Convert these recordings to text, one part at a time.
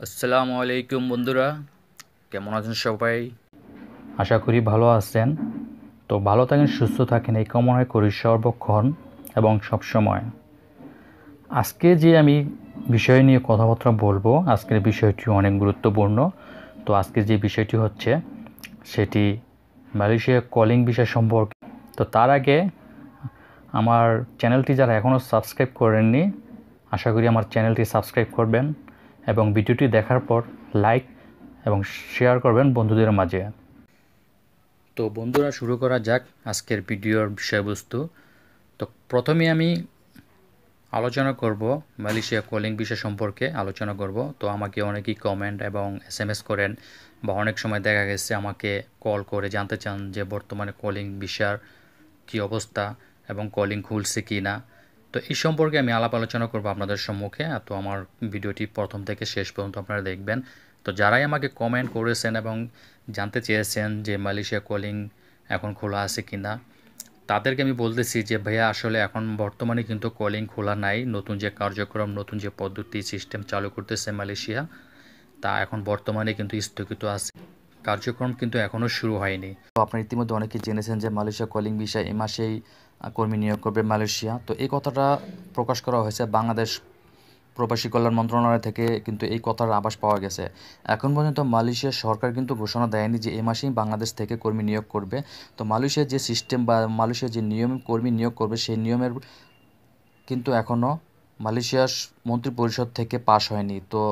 আসসালামু আলাইকুম বন্ধুরা, কেমন আছেন সবাই? আশা করি ভালো আছেন। তো ভালো থাকেন, সুস্থ থাকেন, এই কামনায় করি সর্বক্ষণ এবং সবসময়। আজকে যে আমি বিষয় নিয়ে কথাবার্তা বলব, আজকের বিষয়টি অনেক গুরুত্বপূর্ণ। তো আজকে যে বিষয়টি হচ্ছে, সেটি মালয়েশিয়া কলিং বিষয় সম্পর্কে। তো তার আগে, আমার চ্যানেলটি যারা এখনও সাবস্ক্রাইব করেননি, আশা করি আমার চ্যানেলটি সাবস্ক্রাইব করবেন। এবং ভিডিওটি দেখার পর লাইক এবং শেয়ার করবেন বন্ধুদের মাঝে। তো বন্ধুরা, শুরু করা যাক আজকের ভিডিওর বিষয়বস্তু। তো প্রথমে আমি আলোচনা করব, মালয়েশিয়া কলিং বিষয় সম্পর্কে আলোচনা করব। তো আমাকে অনেকেই কমেন্ট এবং এস এম এস করেন বা অনেক সময় দেখা গেছে আমাকে কল করে জানতে চান যে বর্তমানে কলিং বিষয়ের কী অবস্থা এবং কলিং খুলছে কি না তো এই সম্পর্কে আমি আলাপ আলোচনা করব আপনাদের সম্মুখে। তো আমার ভিডিওটি প্রথম থেকে শেষ পর্যন্ত আপনারা দেখবেন। তো যারাই আমাকে কমেন্ট করেছেন এবং জানতে চেয়েছেন যে মালয়েশিয়া কলিং এখন খোলা আছে কি না তাদেরকে আমি বলতেছি যে, ভাইয়া, আসলে এখন বর্তমানে কিন্তু কলিং খোলা নাই। নতুন যে কার্যক্রম, নতুন যে পদ্ধতি সিস্টেম চালু করতেছে মালয়েশিয়া, তা এখন বর্তমানে কিন্তু স্থগিত আছে। কার্যক্রম কিন্তু এখনও শুরু হয়নি। তো আপনারা ইতিমধ্যে অনেকেই জেনেছেন যে মালয়েশিয়া কলিং বিষয় এই মাসেই কর্মী নিয়োগ করবে মালয়েশিয়া। তো এই কথাটা প্রকাশ করা হয়েছে বাংলাদেশ প্রবাসী কল্যাণ মন্ত্রণালয় থেকে, কিন্তু এই কথার আভাস পাওয়া গেছে। এখন পর্যন্ত মালয়েশিয়ার সরকার কিন্তু ঘোষণা দেয়নি যে এ মাসেই বাংলাদেশ থেকে কর্মী নিয়োগ করবে। তো মালয়েশিয়ার যে সিস্টেম বা মালয়েশিয়ার যে নিয়ম, কর্মী নিয়োগ করবে সেই নিয়মের কিন্তু এখনও মালয়েশিয়ার মন্ত্রী পরিষদ থেকে পাশ হয়নি। তো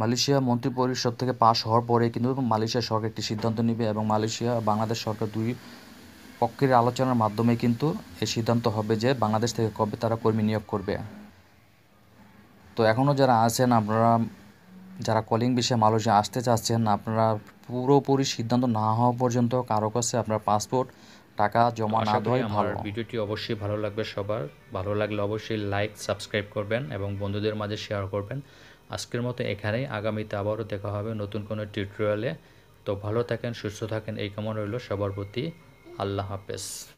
মালয়েশিয়া মন্ত্রী পরিষদ থেকে পাশ হওয়ার পরে কিন্তু মালয়েশিয়া সরকার একটি সিদ্ধান্ত নেবে এবং মালয়েশিয়া, বাংলাদেশ সরকার দুই পক্ষের আলোচনার মাধ্যমে কিন্তু এই সিদ্ধান্ত হবে যে বাংলাদেশ থেকে কবে তারা কর্মী নিয়োগ করবে। তো এখনও যারা আছেন, আপনারা যারা কলিং বিষয়ে মালয়েশিয়া আসতে চাচ্ছেন, আপনারা পুরোপুরি সিদ্ধান্ত না হওয়া পর্যন্ত কারও কাছে আপনার পাসপোর্ট টাকা জমা না দেওয়াই আমার ভালো। ভিডিওটি অবশ্যই ভালো লাগবে সবার। ভালো লাগলে অবশ্যই লাইক সাবস্ক্রাইব করবেন এবং বন্ধুদের মাঝে শেয়ার করবেন। আজকের মতো এখানেই আগামীতে আবারও দেখা হবে নতুন কোনো টিউটোরিয়ালে তো ভালো থাকেন সুস্থ থাকেন এই কামনা রইল সবার প্রতি। আল্লাহ হাফেজ।